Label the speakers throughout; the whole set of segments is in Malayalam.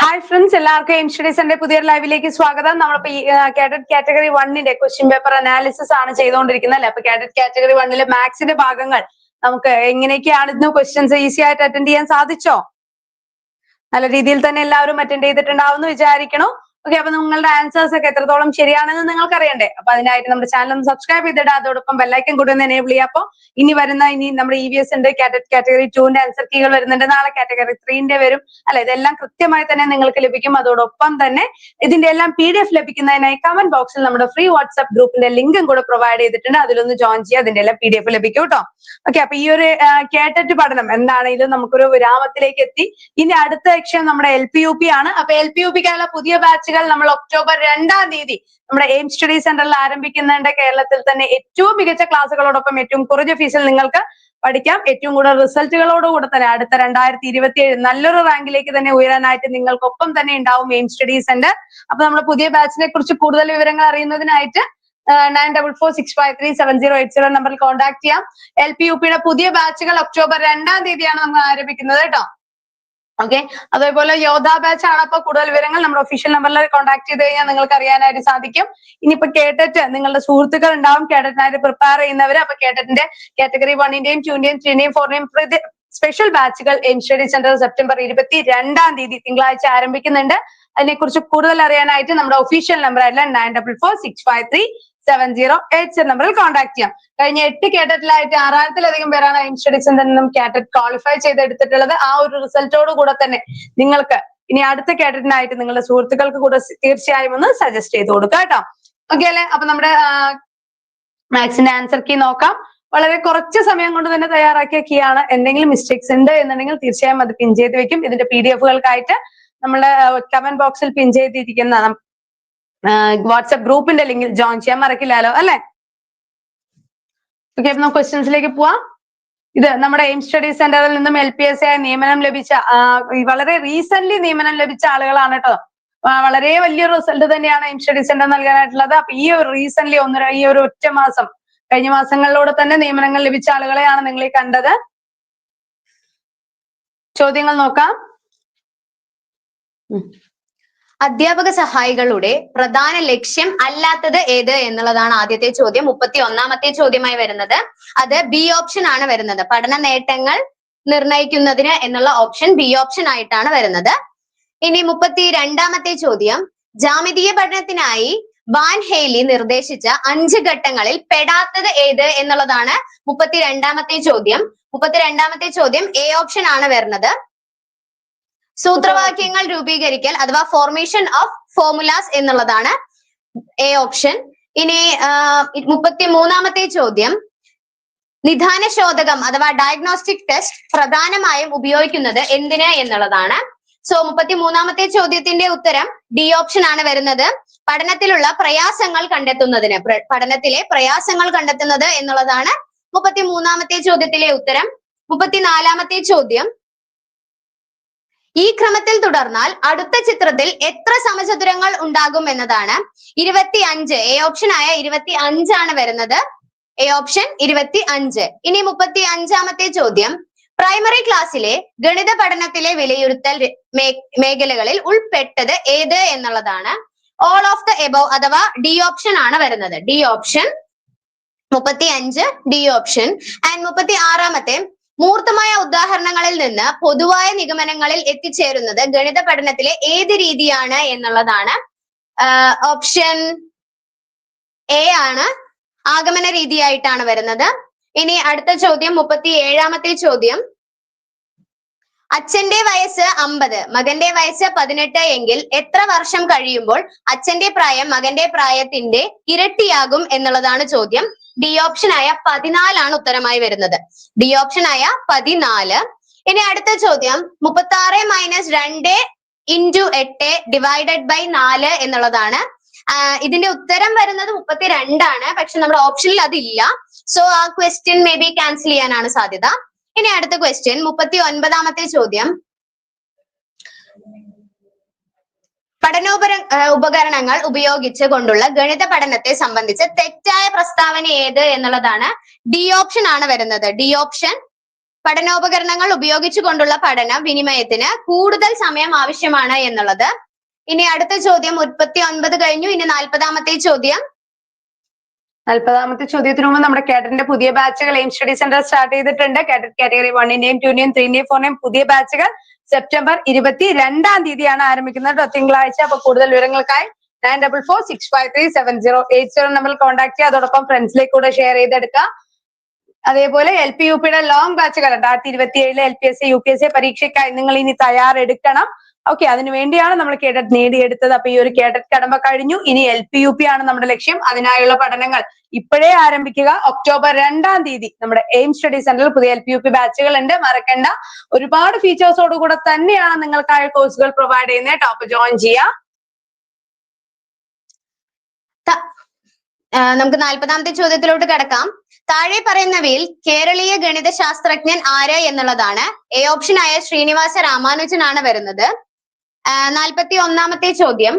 Speaker 1: ഹായ് ഫ്രണ്ട്സ് എല്ലാവർക്കും എം സ്റ്റഡീസിന്റെ പുതിയൊരു ലൈവിലേക്ക് സ്വാഗതം. നമ്മളിപ്പോ കാഡറ്റ് കാറ്റഗറി വണ്ണിന്റെ ക്വസ്റ്റ്യൻ പേപ്പർ അനാലിസിസ് ആണ് ചെയ്തുകൊണ്ടിരിക്കുന്നത്. അല്ലെ? അപ്പൊ കാഡറ്റ് കാറ്റഗറി വണ്ണിലെ മാത്സിന്റെ ഭാഗങ്ങൾ നമുക്ക് എങ്ങനെയൊക്കെയാണ് ഇന്ന് ക്വസ്റ്റ്യൻസ് ഈസി ആയിട്ട് അറ്റൻഡ് ചെയ്യാൻ സാധിച്ചോ? നല്ല രീതിയിൽ തന്നെ എല്ലാവരും അറ്റൻഡ് ചെയ്തിട്ടുണ്ടാവും എന്ന് വിചാരിക്കണം. ഓക്കെ അപ്പൊ നിങ്ങളുടെ ആൻസേഴ്സ് ഒക്കെ എത്രത്തോളം ശരിയാണെന്ന് നിങ്ങൾക്ക് അറിയണ്ടേ അപ്പൊ അതിനായിട്ട് നമ്മുടെ ചാനൽ ഒന്ന് സബ്സ്ക്രൈബ് ചെയ്തിട്ട് അതോടൊപ്പം ബെല്ലൈക്കൻ കൂടി ഒന്ന് എനേബിൾ ചെയ്യുക അപ്പൊ ഇനി വരുന്ന ഇനി നമ്മുടെ ഇ വി എസ് ഉണ്ട് കാറ്റഗറി ടുവിന്റെ ആൻസർ കീകൾ വരുന്നുണ്ട്. നാളെ കാറ്റഗറി ത്രീന്റെ വരും. അല്ലെ ഇതെല്ലാം കൃത്യമായി തന്നെ നിങ്ങൾക്ക് ലഭിക്കും. അതോടൊപ്പം തന്നെ ഇതിന്റെ എല്ലാം പി ഡി എഫ് ലഭിക്കുന്നതിനായി കമന്റ് ബോക്സിൽ നമ്മുടെ ഫ്രീ വാട്സ്ആപ്പ് ഗ്രൂപ്പിന്റെ ലിങ്കും കൂടെ പ്രൊവൈഡ് ചെയ്തിട്ടുണ്ട്. അതിലൊന്ന് ജോയിൻ ചെയ്യുക അതിന്റെ എല്ലാം പി ഡി എഫ് ലഭിക്കും കേട്ടോ. ഓക്കെ അപ്പൊ ഈ ഒരു കേട്ടറ്റ് പഠനം എന്താണെങ്കിലും നമുക്കൊരു വിരാമത്തിലേക്ക് എത്തി. ഇനി അടുത്ത ലക്ഷ്യം നമ്മുടെ എൽ പി യു പി ആണ്. അപ്പൊ എൽ പി യു പുതിയ ബാച്ചുകൾ നമ്മൾ ഒക്ടോബർ രണ്ടാം തീയതി നമ്മുടെ എയിം സ്റ്റഡി സെന്ററിൽ ആരംഭിക്കുന്നുണ്ട്. കേരളത്തിൽ തന്നെ ഏറ്റവും മികച്ച ക്ലാസ്സുകളോടൊപ്പം ഏറ്റവും കുറഞ്ഞ ഫീസിൽ നിങ്ങൾക്ക് പഠിക്കാം. ഏറ്റവും കൂടുതൽ റിസൾട്ടുകളോടുകൂടെ തന്നെ അടുത്ത രണ്ടായിരത്തി ഇരുപത്തി ഏഴ് നല്ലൊരു റാങ്കിലേക്ക് തന്നെ ഉയരാനായിട്ട് നിങ്ങൾക്കൊപ്പം തന്നെ ഉണ്ടാവും എയിം സ്റ്റഡി സെന്റർ. അപ്പൊ നമ്മുടെ പുതിയ ബാച്ചിനെ കുറിച്ച് കൂടുതൽ വിവരങ്ങൾ അറിയുന്നതിനായിട്ട് nine double four six five three seven zero eight zero നമ്പറിൽ കോൺടാക്ട് ചെയ്യാം. എൽ പി യു പിയുടെ പുതിയ ബാച്ചുകൾ ഒക്ടോബർ രണ്ടാം തീയതിയാണ് നമ്മൾ ആരംഭിക്കുന്നത് കേട്ടോ. ഓക്കെ അതേപോലെ യോധ ബാച്ച് ആണ് അപ്പൊ കൂടുതൽ വിവരങ്ങൾ നമ്മുടെ ഒഫീഷ്യൽ നമ്പറിൽ കോൺടാക്ട് ചെയ്ത് കഴിഞ്ഞാൽ നിങ്ങൾക്ക് അറിയാനായിട്ട് സാധിക്കും. ഇനിയിപ്പോ കേട്ടിട്ട് നിങ്ങളുടെ സുഹൃത്തുക്കൾ ഉണ്ടാവും. കേട്ടറ്റിനായിട്ട് പ്രിപ്പയർ ചെയ്യുന്നവർ അപ്പൊ കേട്ടറ്റിന്റെ കാറ്റഗറി വണ്ണിന്റെയും ടൂന്റെയും ത്രീന്റെയും ഫോറിന്റെയും സ്പെഷ്യൽ ബാച്ചുകൾ എം സ്റ്റഡി സെന്റർ സെപ്റ്റംബർ ഇരുപത്തി രണ്ടാം തീയതി തിങ്കളാഴ്ച ആരംഭിക്കുന്നുണ്ട്. അതിനെക്കുറിച്ച് കൂടുതൽ അറിയാനായിട്ട് നമ്മുടെ ഒഫീഷ്യൽ നമ്പർ ആയിട്ടുള്ള nine double four six five three seven zero eight seven നമ്പറിൽ കോൺടാക്ട് ചെയ്യാം. കഴിഞ്ഞ എട്ട് കേട്ടറ്റിലായിട്ട് ആറായിരത്തിലധികം പേരാണ് ഇൻസ്റ്റഡിസിൽ നിന്നും കാറ്ററ്റ് ക്വാളിഫൈ ചെയ്തെടുത്തിട്ടുള്ളത്. ആ ഒരു റിസൾട്ടോട് കൂടെ തന്നെ നിങ്ങൾക്ക് ഇനി അടുത്ത കേട്ടറ്റിനായിട്ട് നിങ്ങളുടെ സുഹൃത്തുക്കൾക്ക് കൂടെ തീർച്ചയായും ഒന്ന് സജസ്റ്റ് ചെയ്ത് കൊടുക്കുക കേട്ടോ. ഓക്കെ അല്ലെ? അപ്പൊ നമ്മുടെ മാത്സിന്റെ ആൻസർ കീ നോക്കാം. വളരെ കുറച്ച് സമയം കൊണ്ട് തന്നെ തയ്യാറാക്കിയ കീ ആണ്. എന്തെങ്കിലും മിസ്റ്റേക്സ് ഉണ്ട് എന്നുണ്ടെങ്കിൽ തീർച്ചയായും അത് പിൻ ചെയ്ത് വെക്കും. ഇതിന്റെ പി ഡി എഫുകൾക്കായിട്ട് നമ്മുടെ കമന്റ് ബോക്സിൽ പിൻ ചെയ്തിരിക്കുന്ന വാട്സ്ആപ്പ് ഗ്രൂപ്പിന്റെ ലിങ്കിൽ ജോയിൻ ചെയ്യാൻ മറക്കില്ലല്ലോ അല്ലെ? ഓക്കെ അപ്പൊ നമുക്ക് ക്വസ്റ്റ്യൻസിലേക്ക് പോവാം. ഇത് നമ്മുടെ എയിം സ്റ്റഡി സെന്ററിൽ നിന്നും എൽ പി എസ് ആയി നിയമനം ലഭിച്ച വളരെ റീസെന്റ് നിയമനം ലഭിച്ച ആളുകളാണ് കേട്ടോ. വളരെ വലിയ റിസൾട്ട് തന്നെയാണ് എയിം സ്റ്റഡി സെന്റർ നൽകാനായിട്ടുള്ളത്. അപ്പൊ ഈ ഒരു റീസെന്റ് ഒന്നര ഈ ഒരു ഒറ്റ മാസം കഴിഞ്ഞ മാസങ്ങളിലൂടെ തന്നെ നിയമനങ്ങൾ ലഭിച്ച ആളുകളെയാണ് നിങ്ങൾ ഈ കണ്ടത്. ചോദ്യങ്ങൾ നോക്കാം.
Speaker 2: അധ്യാപക സഹായികളുടെ പ്രധാന ലക്ഷ്യം അല്ലാത്തത് ഏത് എന്നുള്ളതാണ് ആദ്യത്തെ ചോദ്യം. മുപ്പത്തി ഒന്നാമത്തെ ചോദ്യമായി വരുന്നത്. അത് ബി ഓപ്ഷൻ ആണ് വരുന്നത്. പഠന നേട്ടങ്ങൾ നിർണയിക്കുന്നതിന് എന്നുള്ള ഓപ്ഷൻ ബി ഓപ്ഷൻ ആയിട്ടാണ് വരുന്നത്. ഇനി മുപ്പത്തി രണ്ടാമത്തെ ചോദ്യം. ജാമിതീയ പഠനത്തിനായി വാൻ ഹേലി നിർദ്ദേശിച്ച അഞ്ച് ഘട്ടങ്ങളിൽ പെടാത്തത് ഏത് എന്നുള്ളതാണ് മുപ്പത്തി രണ്ടാമത്തെ ചോദ്യം. മുപ്പത്തി രണ്ടാമത്തെ ചോദ്യം എ ഓപ്ഷൻ ആണ് വരുന്നത്. സൂത്രവാക്യങ്ങൾ രൂപീകരിക്കൽ അഥവാ ഫോർമേഷൻ ഓഫ് ഫോർമുലാസ് എന്നുള്ളതാണ് എ ഓപ്ഷൻ ഇനി മുപ്പത്തി മൂന്നാമത്തെ ചോദ്യം. നിധാന ശോധകം അഥവാ ഡയഗ്നോസ്റ്റിക് ടെസ്റ്റ് പ്രധാനമായും ഉപയോഗിക്കുന്നത് എന്തിന് എന്നുള്ളതാണ്. സോ മുപ്പത്തി മൂന്നാമത്തെ ചോദ്യത്തിന്റെ ഉത്തരം ഡി ഓപ്ഷൻ ആണ് വരുന്നത്. പഠനത്തിലുള്ള പ്രയാസങ്ങൾ കണ്ടെത്തുന്നതിന് പഠനത്തിലെ പ്രയാസങ്ങൾ കണ്ടെത്തുന്നത് എന്നുള്ളതാണ് മുപ്പത്തി മൂന്നാമത്തെ ചോദ്യത്തിലെ ഉത്തരം. മുപ്പത്തിനാലാമത്തെ ചോദ്യം. ഈ ക്രമത്തിൽ തുടർന്നാൽ അടുത്ത ചിത്രത്തിൽ എത്ര സമചതുരങ്ങൾ ഉണ്ടാകും എന്നതാണ്. ഇരുപത്തി അഞ്ച് എ ഓപ്ഷൻ ആയ ഇരുപത്തി അഞ്ചാണ് വരുന്നത്. എ ഓപ്ഷൻ ഇരുപത്തി അഞ്ച് ഇനി മുപ്പത്തി അഞ്ചാമത്തെ ചോദ്യം പ്രൈമറി ക്ലാസ്സിലെ ഗണിത പഠനത്തിലെ വിലയിരുത്തൽ മേഖലകളിൽ ഉൾപ്പെട്ടത് ഏത് എന്നുള്ളതാണ്. ഓൾ ഓഫ് ദ എബോ അഥവാ ഡി ഓപ്ഷൻ ആണ് വരുന്നത്. ഡി ഓപ്ഷൻ മുപ്പത്തി അഞ്ച് ഡി ഓപ്ഷൻ ആൻഡ് മുപ്പത്തി ആറാമത്തെ മൂർത്തമായ ഉദാഹരണങ്ങളിൽ നിന്ന് പൊതുവായ നിഗമനങ്ങളിൽ എത്തിച്ചേരുന്നത് ഗണിത പഠനത്തിലെ ഏത് രീതിയാണ് എന്നുള്ളതാണ്. ഓപ്ഷൻ എ ആണ്. ആഗമന രീതിയായിട്ടാണ് വരുന്നത്. ഇനി അടുത്ത ചോദ്യം മുപ്പത്തി ഏഴാമത്തെ ചോദ്യം. അച്ഛന്റെ വയസ്സ് അമ്പത് മകന്റെ വയസ്സ് പതിനെട്ട് എങ്കിൽ എത്ര വർഷം കഴിയുമ്പോൾ അച്ഛന്റെ പ്രായം മകന്റെ പ്രായത്തിന്റെ ഇരട്ടിയാകും എന്നുള്ളതാണ് ചോദ്യം. ഡി ഓപ്ഷൻ ആയ പതിനാലാണ് ഉത്തരമായി വരുന്നത്. ഡി ഓപ്ഷൻ ആയ പതിനാല്. ഇനി അടുത്ത ചോദ്യം. മുപ്പത്തി ആറ് മൈനസ് രണ്ട് ഇന്റു എട്ട് ഡിവൈഡഡ് ബൈ നാല് എന്നുള്ളതാണ്. ഇതിന്റെ ഉത്തരം വരുന്നത് മുപ്പത്തിരണ്ടാണ്. പക്ഷെ നമ്മുടെ ഓപ്ഷനിൽ അതില്ല. സോ ആ ക്വസ്റ്റ്യൻ മേ ബി ക്യാൻസൽ ചെയ്യാനാണ് സാധ്യത. ഇനി അടുത്ത ക്വസ്റ്റ്യൻ മുപ്പത്തി ഒൻപതാമത്തെ ചോദ്യം. പഠനോപര ഉപകരണങ്ങൾ ഉപയോഗിച്ച് കൊണ്ടുള്ള ഗണിത പഠനത്തെ സംബന്ധിച്ച് തെറ്റായ പ്രസ്താവന ഏത് എന്നുള്ളതാണ് ഡി ഓപ്ഷൻ ആണ് വരുന്നത്. ഡി ഓപ്ഷൻ പഠനോപകരണങ്ങൾ ഉപയോഗിച്ചുകൊണ്ടുള്ള പഠനം വിനിമയത്തിന് കൂടുതൽ സമയം ആവശ്യമാണ് എന്നുള്ളത്. ഇനി അടുത്ത ചോദ്യം മുപ്പത്തി ഒൻപത് കഴിഞ്ഞു ഇനി നാൽപ്പതാമത്തെ ചോദ്യം.
Speaker 1: നാൽപ്പതാമത്തെ ചോദ്യത്തിന് മുമ്പ് നമ്മുടെ കേഡറ്റിന്റെ പുതിയ ബാച്ചുകൾ എയിം സ്റ്റഡി സെന്റർ സ്റ്റാർട്ട് ചെയ്തിട്ടുണ്ട്. കേഡറ്റ് കാറ്റഗറി വണ്ണിന്റെയും ടുവിന്റെയും ത്രീന്റെയും ഫോറിന്റെയും പുതിയ ബാച്ചുകൾ സെപ്റ്റംബർ ഇരുപത്തി രണ്ടാം തീയതിയാണ് ആരംഭിക്കുന്നത് കേട്ടോ. തിങ്കളാഴ്ച അപ്പൊ കൂടുതൽ വിവരങ്ങൾക്കായി nine double four six five three seven zero eight zero നമ്പറിൽ കോൺടാക്ട് ചെയ്യുക. അതോടൊപ്പം ഫ്രണ്ട്സിലേക്ക് കൂടെ ഷെയർ ചെയ്തെടുക്കുക. അതേപോലെ എൽ പി യു പിയുടെ ലോങ് ബാച്ചുകൾ രണ്ടായിരത്തി ഇരുപത്തി ഏഴിലെ L P S C U P S C പരീക്ഷയ്ക്കായി നിങ്ങൾ ഇനി തയ്യാറെടുക്കണം. ഓക്കെ അതിനു വേണ്ടിയാണ് നമ്മൾ കേഡറ്റ് നേടിയെടുത്തത്. അപ്പൊ ഈ ഒരു കേഡറ്റ് കടമ്പ കഴിഞ്ഞു. ഇനി എൽ പി യു പി ആണ് നമ്മുടെ ലക്ഷ്യം. അതിനായുള്ള പഠനങ്ങൾ ഇപ്പോഴേ ആരംഭിക്കുക. ഒക്ടോബർ രണ്ടാം തീയതി നമ്മുടെ എയിം സ്റ്റഡി സെന്ററിൽ പുതിയ എൽ പി യു പി ബാച്ചുകൾ ഉണ്ട്. മറക്കണ്ട. ഒരുപാട് ഫീച്ചേഴ്സോട് കൂടെ തന്നെയാണ് നിങ്ങൾക്കായ കോഴ്സുകൾ പ്രൊവൈഡ് ചെയ്യുന്നത് കേട്ടോ. അപ്പൊ ജോയിൻ ചെയ്യാം.
Speaker 2: നമുക്ക് നാൽപ്പതാമത്തെ ചോദ്യത്തിലോട്ട് കിടക്കാം. താഴെ പറയുന്നവയിൽ കേരളീയ ഗണിത ശാസ്ത്രജ്ഞൻ ആര് എന്നുള്ളതാണ്. എ ഓപ്ഷൻ ആയ ശ്രീനിവാസ രാമാനുജൻ ആണ് വരുന്നത്. നാൽപ്പത്തി ഒന്നാമത്തെ ചോദ്യം.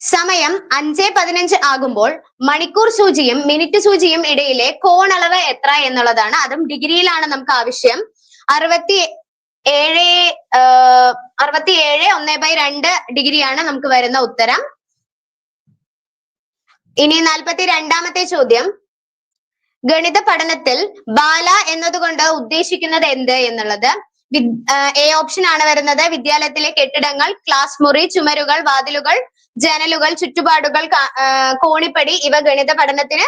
Speaker 2: സമയം അഞ്ച് പതിനഞ്ച് ആകുമ്പോൾ മണിക്കൂർ സൂചിയും മിനിറ്റ് സൂചിയും ഇടയിലെ കോണളവ് എത്ര എന്നുള്ളതാണ്. അതും ഡിഗ്രിയിലാണ് നമുക്ക് ആവശ്യം. അറുപത്തി ഏഴ് അറുപത്തി ഏഴ് ഒന്ന് ബൈ രണ്ട് ഡിഗ്രിയാണ് നമുക്ക് വരുന്ന ഉത്തരം. ഇനി നാൽപ്പത്തി രണ്ടാമത്തെ ചോദ്യം. ഗണിത പഠനത്തിൽ ബാല എന്നതുകൊണ്ട് ഉദ്ദേശിക്കുന്നത് എന്ത് എന്നുള്ളത്? എ ഓപ്ഷൻ ആണ് വരുന്നത്. വിദ്യാലയത്തിലെ കെട്ടിടങ്ങൾ ക്ലാസ് മുറി ചുമരുകൾ വാതിലുകൾ ജനലുകൾ ചുറ്റുപാടുകൾ കോണിപ്പടി ഇവ ഗണിത പഠനത്തിന്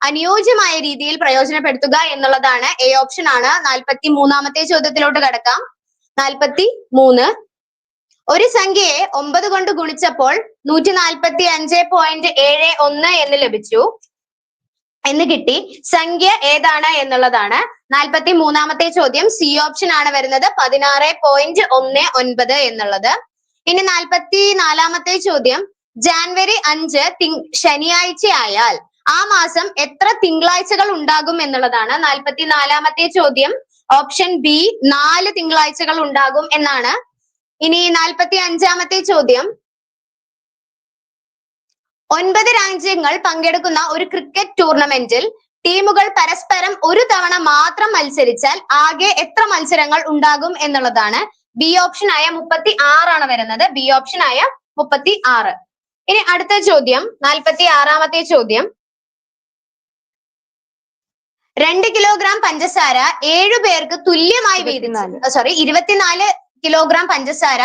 Speaker 2: അനുയോജ്യമായ രീതിയിൽ പ്രയോജനപ്പെടുത്തുക എന്നുള്ളതാണ് എ ഓപ്ഷൻ ആണ്. നാൽപ്പത്തി മൂന്നാമത്തെ ചോദ്യത്തിലോട്ട് കടക്കാം. നാൽപ്പത്തി മൂന്ന് ഒരു സംഖ്യയെ ഒമ്പത് കൊണ്ട് ഗുണിച്ചപ്പോൾ നൂറ്റി നാൽപ്പത്തി അഞ്ച് പോയിന്റ് ഏഴ് ഒന്ന് എന്ന് ലഭിച്ചു. എന്ന് കിട്ടി. സംഖ്യ ഏതാണ് എന്നുള്ളതാണ്. നാൽപ്പത്തി മൂന്നാമത്തെ ചോദ്യം സി ഓപ്ഷൻ ആണ് വരുന്നത് പതിനാറ് പോയിന്റ് ഒന്ന് ഒൻപത് എന്നുള്ളത്. ഇനി നാൽപ്പത്തി നാലാമത്തെ ചോദ്യം ജാൻവരി അഞ്ച് തിങ് ശനിയാഴ്ച ആയാൽ ആ മാസം എത്ര തിങ്കളാഴ്ചകൾ ഉണ്ടാകും എന്നുള്ളതാണ് നാൽപ്പത്തി നാലാമത്തെ ചോദ്യം. ഓപ്ഷൻ ബി നാല് തിങ്കളാഴ്ചകൾ ഉണ്ടാകും എന്നാണ്. ഇനി നാൽപ്പത്തി അഞ്ചാമത്തെ ചോദ്യം. ഒൻപത് രാജ്യങ്ങൾ പങ്കെടുക്കുന്ന ഒരു ക്രിക്കറ്റ് ടൂർണമെന്റിൽ ടീമുകൾ പരസ്പരം ഒരു തവണ മാത്രം മത്സരിച്ചാൽ ആകെ എത്ര മത്സരങ്ങൾ ഉണ്ടാകും എന്നുള്ളതാണ് ബി ഓപ്ഷൻ ആയ മുപ്പത്തി ആറാണ് വരുന്നത്. ബി ഓപ്ഷൻ ആയ മുപ്പത്തി ആറ്. ഇനി അടുത്ത ചോദ്യം നാൽപ്പത്തി ആറാമത്തെ ചോദ്യം. രണ്ട് കിലോഗ്രാം പഞ്ചസാര ഏഴു പേർക്ക് തുല്യമായി വീതിച്ചാൽ സോറി ഇരുപത്തിനാല് കിലോഗ്രാം പഞ്ചസാര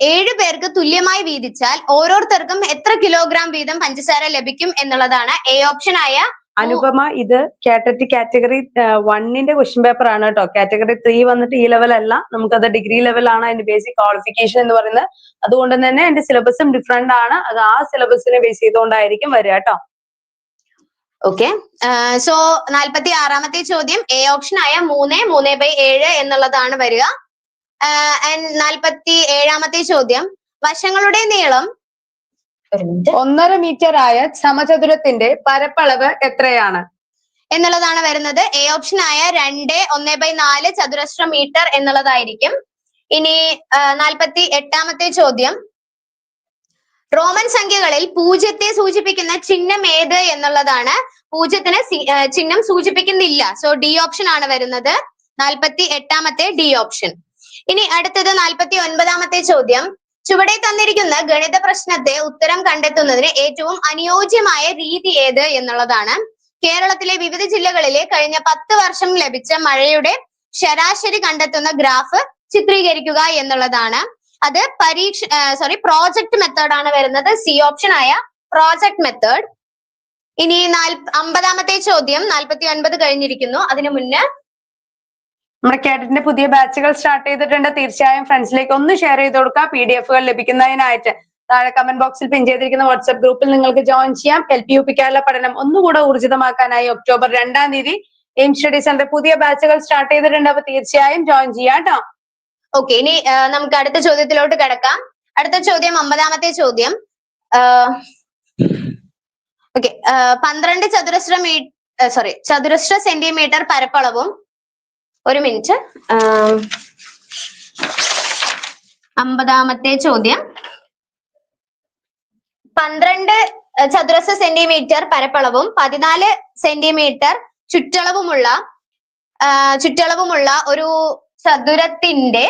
Speaker 2: ഏഴു പേർക്ക് തുല്യമായി വീതിച്ചാൽ ഓരോരുത്തർക്കും എത്ര കിലോഗ്രാം വീതം പഞ്ചസാര ലഭിക്കും എന്നുള്ളതാണ്. എ ഓപ്ഷൻ ആയ
Speaker 1: അനുപമ ഇത് കാറ്റഗറി കാറ്റഗറി വണ്ണിന്റെ ക്വസ്റ്റ്യൻ പേപ്പർ ആണ് കേട്ടോ. കാറ്റഗറി ത്രീ വന്നിട്ട് ഈ ലെവൽ അല്ല. നമുക്കത് ഡിഗ്രി ലെവലാണ് അതിന്റെ ബേസിക് ക്വാളിഫിക്കേഷൻ എന്ന് പറയുന്നത്. അതുകൊണ്ട് തന്നെ അതിന്റെ സിലബസും ഡിഫറെന്റ് ആണ്. അത് ആ സിലബസിനെ ബേസ് ചെയ്തുകൊണ്ടായിരിക്കും വരിക കേട്ടോ.
Speaker 2: ഓക്കെ സോ നാൽപ്പത്തി ആറാമത്തെ ചോദ്യം. എ ഓപ്ഷൻ ആയ മൂന്ന് മൂന്ന് ബൈ ഏഴ് എന്നുള്ളതാണ് വരിക. ആൻഡ് നാൽപ്പത്തി ഏഴാമത്തെ ചോദ്യം. വശങ്ങളുടെ നീളം
Speaker 1: ഒന്നര മീറ്റർ ആയ സമചതുരത്തിന്റെ പരപ്പളവ് എത്രയാണ്?
Speaker 2: എന്നുള്ളതാണ് വരുന്നത്. എ ഓപ്ഷൻ ആയ രണ്ട് ഒന്ന് ബൈ നാല് ചതുരശ്ര മീറ്റർ എന്നുള്ളതായിരിക്കും. ഇനി നാൽപ്പത്തി എട്ടാമത്തെ ചോദ്യം. റോമൻ സംഖ്യകളിൽ പൂജ്യത്തെ സൂചിപ്പിക്കുന്ന ചിഹ്നം ഏത് എന്നുള്ളതാണ്. പൂജ്യത്തിന് ചിഹ്നം സൂചിപ്പിക്കുന്നില്ല. സോ ഡി ഓപ്ഷൻ ആണ് വരുന്നത്. നാൽപ്പത്തി എട്ടാമത്തെ ഡി ഓപ്ഷൻ ഇനി അടുത്തത് നാൽപ്പത്തി ഒൻപതാമത്തെ ചോദ്യം. ചുവടെ തന്നിരിക്കുന്ന ഗണിത പ്രശ്നത്തെ ഉത്തരം കണ്ടെത്തുന്നതിന് ഏറ്റവും അനുയോജ്യമായ രീതി ഏത് എന്നുള്ളതാണ്. കേരളത്തിലെ വിവിധ ജില്ലകളിലെ കഴിഞ്ഞ പത്ത് വർഷം ലഭിച്ച മഴയുടെ ശരാശരി കണ്ടെത്തുന്ന ഗ്രാഫ് ചിത്രീകരിക്കുക എന്നുള്ളതാണ്. അത് പരീക്ഷ സോറി പ്രോജക്ട് മെത്തേഡ് ആണ് വരുന്നത്. സി ഓപ്ഷൻ ആയ പ്രോജക്ട് മെത്തേഡ് ഇനി നാല് അമ്പതാമത്തെ ചോദ്യം നാൽപ്പത്തി ഒൻപത് കഴിഞ്ഞിരിക്കുന്നു. അതിനു മുന്നേ
Speaker 1: നമ്മുടെ പുതിയ ബാച്ചുകൾ സ്റ്റാർട്ട് ചെയ്തിട്ടുണ്ട്. തീർച്ചയായും ഫ്രണ്ട്സിലേക്ക് ഒന്ന് ഷെയർ ചെയ്ത് കൊടുക്കുക. പി ഡി എഫുകൾ ലഭിക്കുന്നതിനായിട്ട് താഴെ കമന്റ് ബോക്സിൽ പിൻ ചെയ്തിരിക്കുന്ന വാട്സ്ആപ്പ് ഗ്രൂപ്പിൽ നിങ്ങൾക്ക് ജോയിൻ ചെയ്യാം. എൽ പി യു പിക്കാരുടെ പഠനം ഒന്നുകൂടെ ഊർജിതമാക്കാനായി ഒക്ടോബർ രണ്ടാം തീയതി എയിം സ്റ്റഡി സെന്റർ പുതിയ ബാച്ചുകൾ സ്റ്റാർട്ട് ചെയ്തിട്ടുണ്ട്. അപ്പൊ തീർച്ചയായും ജോയിൻ ചെയ്യാം കേട്ടോ
Speaker 2: ഓക്കെ ഇനി നമുക്ക് അടുത്ത ചോദ്യത്തിലോട്ട് കിടക്കാം. അടുത്ത ചോദ്യം ഒമ്പതാമത്തെ ചോദ്യം. ഓക്കെ പന്ത്രണ്ട് ചതുരശ്ര മീ സോറി ചതുരശ്ര സെന്റിമീറ്റർ പരപ്പളവും ഒരു മിനിറ്റ്. അമ്പതാമത്തെ ചോദ്യം. പന്ത്രണ്ട് ചതുരശ്ര സെന്റിമീറ്റർ പരപ്പളവും പതിനാല് സെന്റിമീറ്റർ ചുറ്റളവുമുള്ള ചുറ്റളവുമുള്ള ഒരു ചതുരത്തിന്റെ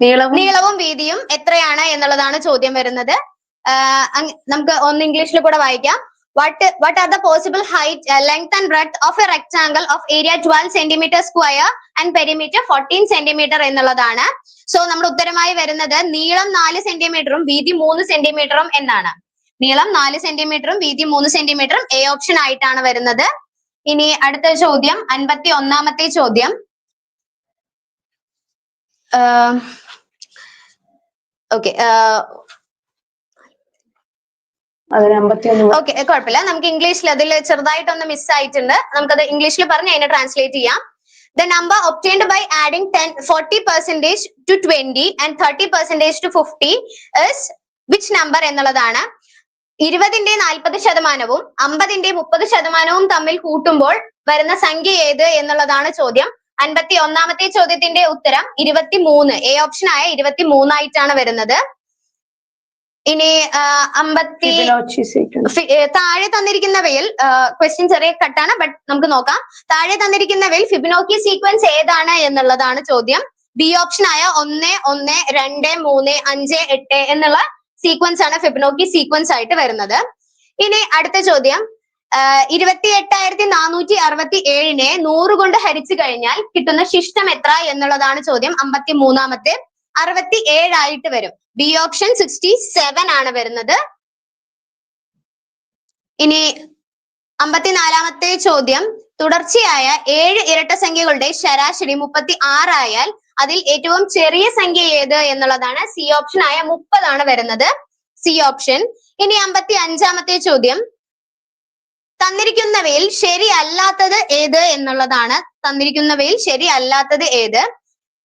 Speaker 1: നീളവും
Speaker 2: വീതിയും എത്രയാണ് എന്നുള്ളതാണ് ചോദ്യം വരുന്നത്. നമുക്ക് ഒന്ന് ഇംഗ്ലീഷിൽ കൂടെ വായിക്കാം. What what are the possible height length and bread of a rectangle of area twelve centimetre square and perimeter fourteen centimetre എന്നുള്ളതാണ്. സോ നമ്മുടെ ഉത്തരമായി വരുന്നത് നീളം നാല് സെന്റിമീറ്ററും വീതി മൂന്ന് സെന്റിമീറ്ററും എന്നാണ്. നീളം നാല് സെന്റിമീറ്ററും വീതി മൂന്ന് സെന്റിമീറ്ററും എ ഓപ്ഷൻ ആയിട്ടാണ് വരുന്നത്. ഇനി അടുത്ത ചോദ്യം അൻപത്തി ഒന്നാമത്തെ ചോദ്യം ഓക്കെ ഓക്കെ കുഴപ്പമില്ല. നമുക്ക് ഇംഗ്ലീഷിൽ അതിൽ ചെറുതായിട്ടൊന്ന് മിസ് ആയിട്ടുണ്ട്. നമുക്കത് ഇംഗ്ലീഷിൽ പറഞ്ഞ് അതിനെ ട്രാൻസ്ലേറ്റ് ചെയ്യാം. The number obtained by adding ten forty percentage to twenty and thirty percentage to fifty is which number എന്നുള്ളതാണ്. ഇരുപതിന്റെ നാൽപ്പത് ശതമാനവും അമ്പതിന്റെ മുപ്പത് ശതമാനവും തമ്മിൽ കൂട്ടുമ്പോൾ വരുന്ന സംഖ്യ ഏത് എന്നുള്ളതാണ് ചോദ്യം. അൻപത്തി ഒന്നാമത്തെ ചോദ്യത്തിന്റെ ഉത്തരം ഇരുപത്തി മൂന്ന് എ ഓപ്ഷൻ ആയ ഇരുപത്തി മൂന്നായിട്ടാണ് വരുന്നത്. ഇനി അമ്പത്തി താഴെ തന്നിരിക്കുന്നവയിൽ ക്വസ്റ്റ്യൻ ചെറിയ കട്ടാണ് ബട്ട് നമുക്ക് നോക്കാം. താഴെ തന്നിരിക്കുന്നവയിൽ ഫിബിനോക്കി സീക്വൻസ് ഏതാണ് എന്നുള്ളതാണ് ചോദ്യം. ബി ഓപ്ഷൻ ആയ ഒന്ന് ഒന്ന് രണ്ട് മൂന്ന് അഞ്ച് എട്ട് എന്നുള്ള സീക്വൻസ് ആണ് ഫിബിനോക്കി സീക്വൻസ് ആയിട്ട് വരുന്നത്. ഇനി അടുത്ത ചോദ്യം. ഇരുപത്തി എട്ടായിരത്തി നാനൂറ്റി അറുപത്തി ഏഴിനെ നൂറ് കൊണ്ട് ഹരിച്ചു കഴിഞ്ഞാൽ കിട്ടുന്ന ശിഷ്ടം എത്ര എന്നുള്ളതാണ് ചോദ്യം അമ്പത്തി മൂന്നാമത്തെ അറുപത്തി ഏഴായിട്ട് വരും. ബി ഓപ്ഷൻ സിക്സ്റ്റി സെവൻ ആണ് വരുന്നത്. ഇനി അമ്പത്തിനാലാമത്തെ ചോദ്യം. തുടർച്ചയായ ഏഴ് ഇരട്ട സംഖ്യകളുടെ ശരാശരി മുപ്പത്തി ആറായാൽ അതിൽ ഏറ്റവും ചെറിയ സംഖ്യ ഏത് എന്നുള്ളതാണ് സി ഓപ്ഷൻ ആയ മുപ്പതാണ് വരുന്നത്. സി ഓപ്ഷൻ ഇനി അമ്പത്തി അഞ്ചാമത്തെ ചോദ്യം. തന്നിരിക്കുന്നവയിൽ ശരിയല്ലാത്തത് ഏത് എന്നുള്ളതാണ്. തന്നിരിക്കുന്നവയിൽ ശരിയല്ലാത്തത് ഏത്?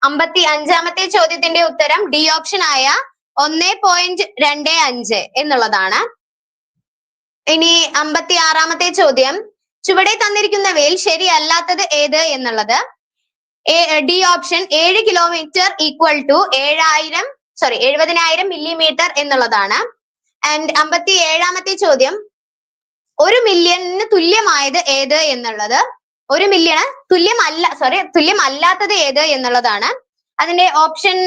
Speaker 2: അമ്പത്തി അഞ്ചാമത്തെ ചോദ്യത്തിന്റെ ഉത്തരം ഡി ഓപ്ഷൻ ആയ ഒന്ന് പോയിന്റ് രണ്ട് അഞ്ച് എന്നുള്ളതാണ്. ഇനി അമ്പത്തി ആറാമത്തെ ചോദ്യം. ചുവടെ തന്നിരിക്കുന്നവയിൽ ശരിയല്ലാത്തത് ഏത് എന്നുള്ളത്? ഡി ഓപ്ഷൻ ഏഴ് കിലോമീറ്റർ ഈക്വൽ ടു ഏഴായിരം സോറി എഴുപതിനായിരം മില്ലിമീറ്റർ എന്നുള്ളതാണ്. ആൻഡ് അമ്പത്തി ഏഴാമത്തെ ചോദ്യം. ഒരു മില്യണിന് തുല്യമായത് ഏത് എന്നുള്ളത്? ഒരു മില്യണ് തുല്യമല്ല സോറി തുല്യമല്ലാത്തത് ഏത് എന്നുള്ളതാണ്. അതിന്റെ ഓപ്ഷൻ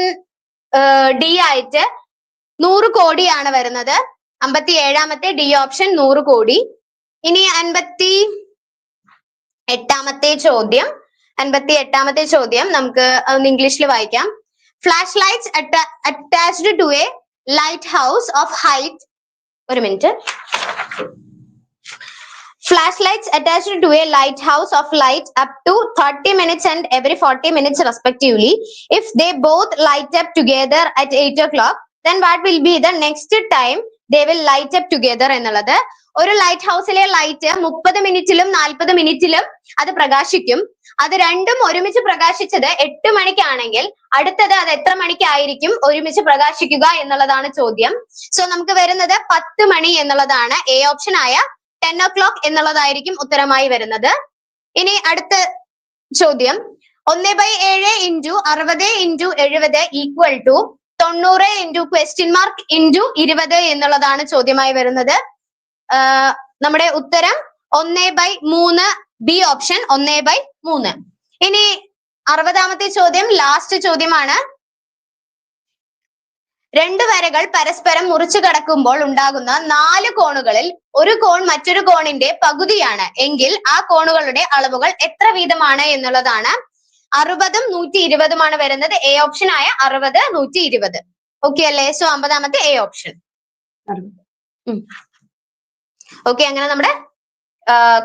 Speaker 2: ഡി ആയിട്ട് നൂറ് കോടിയാണ് വരുന്നത്. അമ്പത്തി ഏഴാമത്തെ ഡി ഓപ്ഷൻ നൂറ് കോടി. ഇനി അൻപത്തി എട്ടാമത്തെ ചോദ്യം. അൻപത്തി എട്ടാമത്തെ ചോദ്യം നമുക്ക് ഒന്ന് ഇംഗ്ലീഷിൽ വായിക്കാം. Flash lights attached to a lighthouse of height. ഒരു minute. Flash lights attached to a lighthouse of light up to thirty minutes and every forty minutes respectively if they both light up together at eight o'clock then what will be the next time they will light up together എന്നുള്ളത്? ഒരു ലൈറ്റ് ഹൗസിലെ ലൈറ്റ് മുപ്പത് മിനിറ്റിലും നാൽപ്പത് മിനിറ്റിലും അത് പ്രകാശിക്കും. അത് രണ്ടും ഒരുമിച്ച് പ്രകാശിച്ചത് എട്ട് മണിക്കാണെങ്കിൽ അടുത്തത് അത് എത്ര മണിക്കായിരിക്കും ഒരുമിച്ച് പ്രകാശിക്കുക എന്നുള്ളതാണ് ചോദ്യം. സോ നമുക്ക് വരുന്നത് പത്ത് മണി എന്നുള്ളതാണ്. എ ഓപ്ഷൻ ആയ ടെൻ ഒ ക്ലോക്ക് എന്നുള്ളതായിരിക്കും ഉത്തരമായി വരുന്നത്. ഇനി അടുത്ത ചോദ്യം. ഒന്ന് ബൈ ഏഴ് ഇന്റു അറുപത് ഇന്റു എഴുപത് ഈക്വൽ ടു തൊണ്ണൂറ് ഇന്റു ക്വസ്റ്റ്യൻ മാർക്ക് ഇന്റു ഇരുപത് എന്നുള്ളതാണ് ചോദ്യമായി വരുന്നത്. നമ്മുടെ ഉത്തരം ഒന്ന് ബൈ മൂന്ന് ബി ഓപ്ഷൻ ഒന്ന് ബൈ മൂന്ന്. ഇനി അറുപതാമത്തെ ചോദ്യം ലാസ്റ്റ് ചോദ്യമാണ്. രണ്ട് വരകൾ പരസ്പരം മുറിച്ചു കടക്കുമ്പോൾ ഉണ്ടാകുന്ന നാല് കോണുകളിൽ ഒരു കോൺ മറ്റൊരു കോണിന്റെ പകുതിയാണ്. എങ്കിൽ ആ കോണുകളുടെ അളവുകൾ എത്ര വീതമാണ് എന്നുള്ളതാണ്. അറുപതും നൂറ്റി ഇരുപതുമാണ് വരുന്നത്. എ ഓപ്ഷൻ ആയ അറുപത് നൂറ്റി ഇരുപത് ഓക്കെ അല്ലേ? സോ അമ്പതാമത്തെ എ ഓപ്ഷൻ ഓക്കെ അങ്ങനെ നമ്മുടെ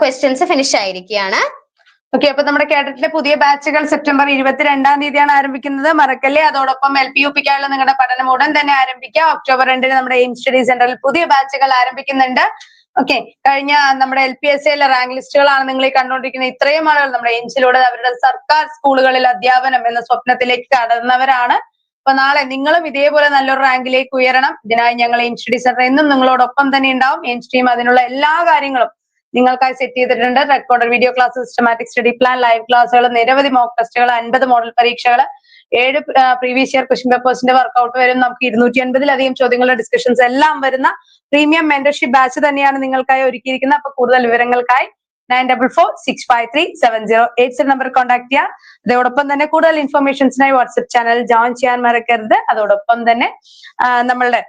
Speaker 2: ക്വസ്റ്റ്യൻസ് ഫിനിഷ് ആയിരിക്കുകയാണ്.
Speaker 1: ഓക്കെ അപ്പൊ നമ്മുടെ കേഡറ്റിലെ പുതിയ ബാച്ചുകൾ സെപ്റ്റംബർ ഇരുപത്തിരണ്ടാം തീയതിയാണ് ആരംഭിക്കുന്നത്. മറക്കല്ലേ? അതോടൊപ്പം എൽ പി യു പിക്കായുള്ള നിങ്ങളുടെ പഠനം ഉടൻ തന്നെ ആരംഭിക്കാം. ഒക്ടോബർ രണ്ടിന് നമ്മുടെ എയിം സ്റ്റഡി സെന്ററിൽ പുതിയ ബാച്ചുകൾ ആരംഭിക്കുന്നുണ്ട്. ഓക്കെ കഴിഞ്ഞ നമ്മുടെ എൽ പി എസ് സിയിലെ റാങ്ക് ലിസ്റ്റുകളാണ് നിങ്ങൾ ഈ കണ്ടുകൊണ്ടിരിക്കുന്നത് ഇത്രയും ആളുകൾ നമ്മുടെ എയിംസിലൂടെ അവരുടെ സർക്കാർ സ്കൂളുകളിൽ അധ്യാപനം എന്ന സ്വപ്നത്തിലേക്ക് കടന്നവരാണ്. അപ്പൊ നാളെ നിങ്ങളും ഇതേപോലെ നല്ലൊരു റാങ്കിലേക്ക് ഉയരണം. ഇതിനായി ഞങ്ങൾ എയിംസ് സ്റ്റഡി സെന്റർ എന്നും നിങ്ങളോടൊപ്പം തന്നെ ഉണ്ടാവും. എയിംസ് ടീം അതിനുള്ള എല്ലാ കാര്യങ്ങളും നിങ്ങൾക്കായി സെറ്റ് ചെയ്തിട്ടുണ്ട്. Recorder video class systematic study plan live ക്ലാസ്സുകൾ നിരവധി മോക്ക് ടെസ്റ്റുകൾ അൻപത് മോഡൽ പരീക്ഷകൾ ഏഴ് പ്രീവിയസ് ഇയർ ക്വസ്റ്റ്യൻ പേപ്പേഴ്സിന്റെ വർക്ക്ഔട്ട് വരും. നമുക്ക് ഇരുന്നൂറ്റി അൻപതിലധികം ചോദ്യങ്ങളുടെ ഡിസ്കഷൻസ് എല്ലാം വരുന്ന പ്രീമിയം മെന്റർഷിപ്പ് ബാച്ച് തന്നെയാണ് നിങ്ങൾക്കായി ഒരുക്കിയിരിക്കുന്നത്. അപ്പൊ കൂടുതൽ വിവരങ്ങൾക്കായി nine double four six five three seven zero eight seven number contact ചെയ്യുക അതോടൊപ്പം തന്നെ കൂടുതൽ ഇൻഫർമേഷൻസിനായി വാട്സ്ആപ്പ് ചാനൽ ജോയിൻ ചെയ്യാൻ മറക്കരുത്. അതോടൊപ്പം തന്നെ നമ്മളുടെ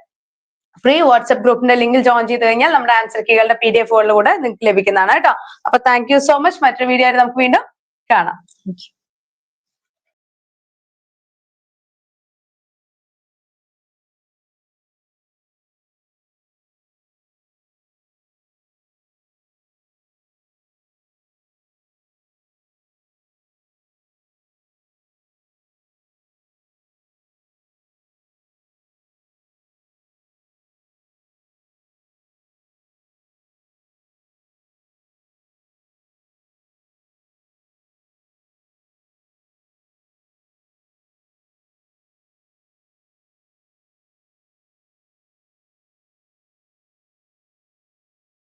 Speaker 1: ഫ്രീ വാട്സ്ആപ്പ് ഗ്രൂപ്പിന്റെ ലിങ്കിൽ ജോയിൻ ചെയ്ത് കഴിഞ്ഞാൽ നമ്മുടെ ആൻസർ കീകളുടെ പി ഡി എഫുകളിലൂടെ നിങ്ങൾക്ക് ലഭിക്കുന്നതാണ് കേട്ടോ. അപ്പൊ താങ്ക് യു സോ മച്ച് മറ്റൊരു വീഡിയോ ആയിട്ട് നമുക്ക് വീണ്ടും കാണാം.